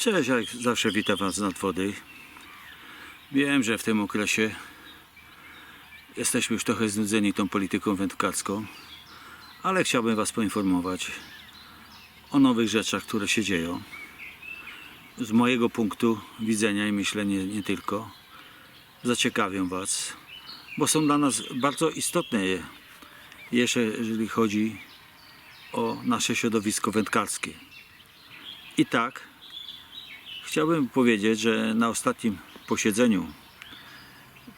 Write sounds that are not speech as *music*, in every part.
Cześć, jak zawsze witam Was z nadwody. Wiem, że w tym okresie jesteśmy już trochę znudzeni tą polityką wędkarską, ale chciałbym Was poinformować o nowych rzeczach, które się dzieją. Z mojego punktu widzenia i myślenia nie tylko, zaciekawią Was, bo są dla nas bardzo istotne, jeszcze jeżeli chodzi o nasze środowisko wędkarskie. I tak chciałbym powiedzieć, że na ostatnim posiedzeniu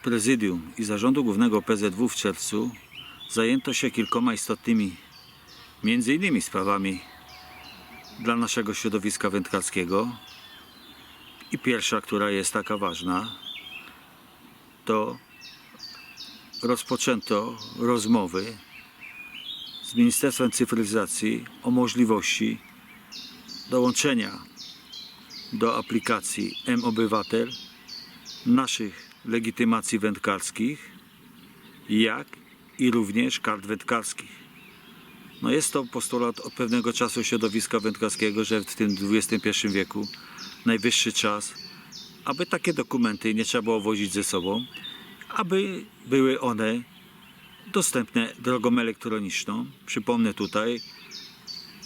prezydium i zarządu głównego PZW w czerwcu zajęto się kilkoma istotnymi, między innymi sprawami dla naszego środowiska wędkarskiego. I pierwsza, która jest taka ważna, to rozpoczęto rozmowy z Ministerstwem Cyfryzacji o możliwości dołączenia do aplikacji M-Obywatel naszych legitymacji wędkarskich, jak i również kart wędkarskich. No jest to postulat od pewnego czasu środowiska wędkarskiego, że w tym XXI wieku najwyższy czas, aby takie dokumenty nie trzeba było wozić ze sobą, aby były one dostępne drogą elektroniczną. Przypomnę tutaj,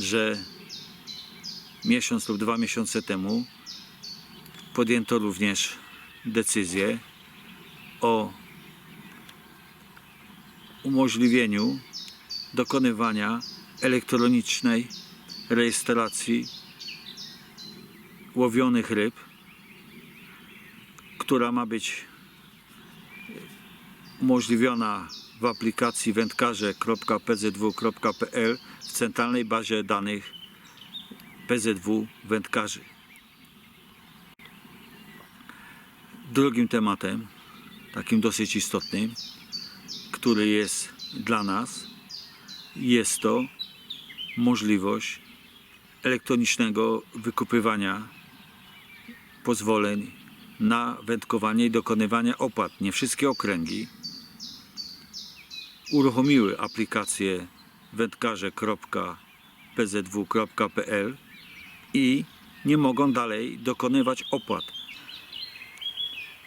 że miesiąc lub dwa miesiące temu podjęto również decyzję o umożliwieniu dokonywania elektronicznej rejestracji łowionych ryb, która ma być umożliwiona w aplikacji wędkarze.pzw.pl w centralnej bazie danych PZW wędkarzy. Drugim tematem, takim dosyć istotnym, który jest dla nas, jest to możliwość elektronicznego wykupywania pozwoleń na wędkowanie i dokonywanie opłat. Nie wszystkie okręgi uruchomiły aplikację wędkarze.pzw.pl i nie mogą dalej dokonywać opłat.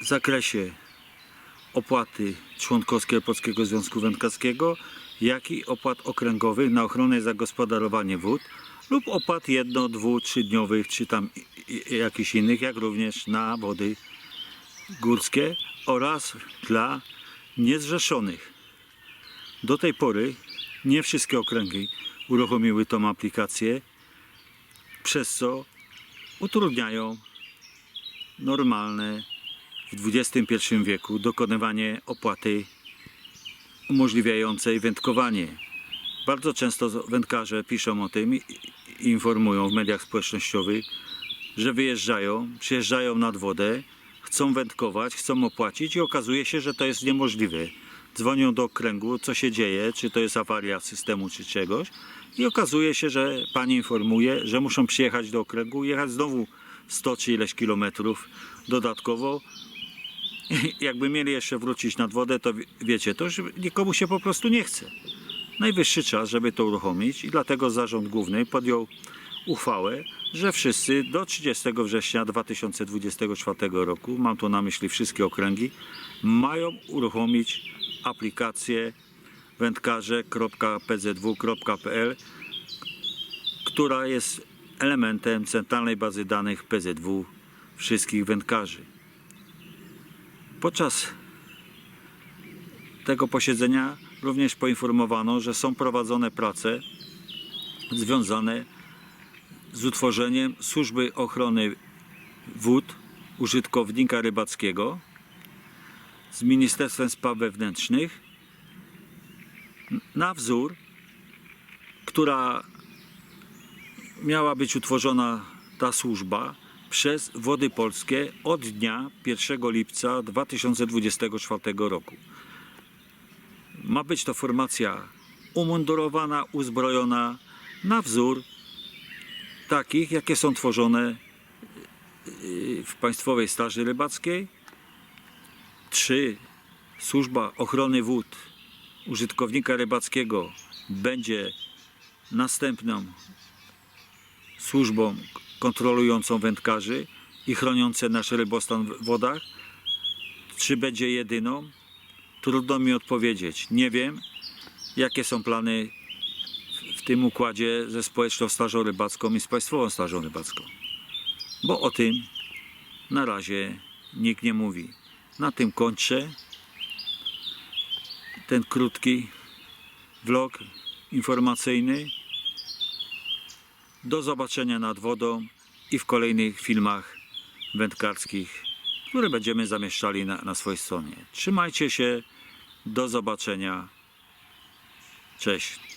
Zakresie opłaty członkowskiej Polskiego Związku Wędkarskiego, jak i opłat okręgowych na ochronę i zagospodarowanie wód lub opłat jedno, dwu, trzydniowych, czy tam jakichś innych, jak również na wody górskie oraz dla niezrzeszonych. Do tej pory nie wszystkie okręgi uruchomiły tą aplikację, przez co utrudniają normalne w XXI wieku dokonywanie opłaty umożliwiającej wędkowanie. Bardzo często wędkarze piszą o tym i i informują w mediach społecznościowych, że wyjeżdżają, przyjeżdżają nad wodę, chcą wędkować, chcą opłacić i okazuje się, że to jest niemożliwe. Dzwonią do okręgu, co się dzieje, czy to jest awaria systemu, czy czegoś i okazuje się, że pani informuje, że muszą przyjechać do okręgu, jechać znowu 100 czy ileś kilometrów dodatkowo. *laughs* Jakby mieli jeszcze wrócić nad wodę, to wie- wiecie, to już nikomu się po prostu nie chce. Najwyższy czas, żeby to uruchomić i dlatego Zarząd Główny podjął uchwałę, że wszyscy do 30 września 2024 roku, mam tu na myśli wszystkie okręgi, mają uruchomić aplikację wędkarze.pzw.pl, która jest elementem centralnej bazy danych PZW wszystkich wędkarzy. Podczas tego posiedzenia również poinformowano, że są prowadzone prace związane z utworzeniem służby ochrony wód użytkownika rybackiego z Ministerstwem Spraw Wewnętrznych na wzór, która miała być utworzona ta służba przez Wody Polskie od dnia 1 lipca 2024 roku. Ma być to formacja umundurowana, uzbrojona na wzór takich, jakie są tworzone yy, w Państwowej Straży Rybackiej. Trzy, Służba Ochrony Wód użytkownika rybackiego będzie następną służbą, kontrolującą wędkarzy i chroniące nasz rybostan w wodach? Czy będzie jedyną? Trudno mi odpowiedzieć. Nie wiem, jakie są plany w- tym układzie ze społeczną strażą rybacką i z państwową strażą rybacką. Bo o tym na razie nikt nie mówi. Na tym kończę ten krótki vlog informacyjny. Do zobaczenia nad wodą i w kolejnych filmach wędkarskich, które będziemy zamieszczali na, na swojej stronie. Trzymajcie się. Do zobaczenia. Cześć.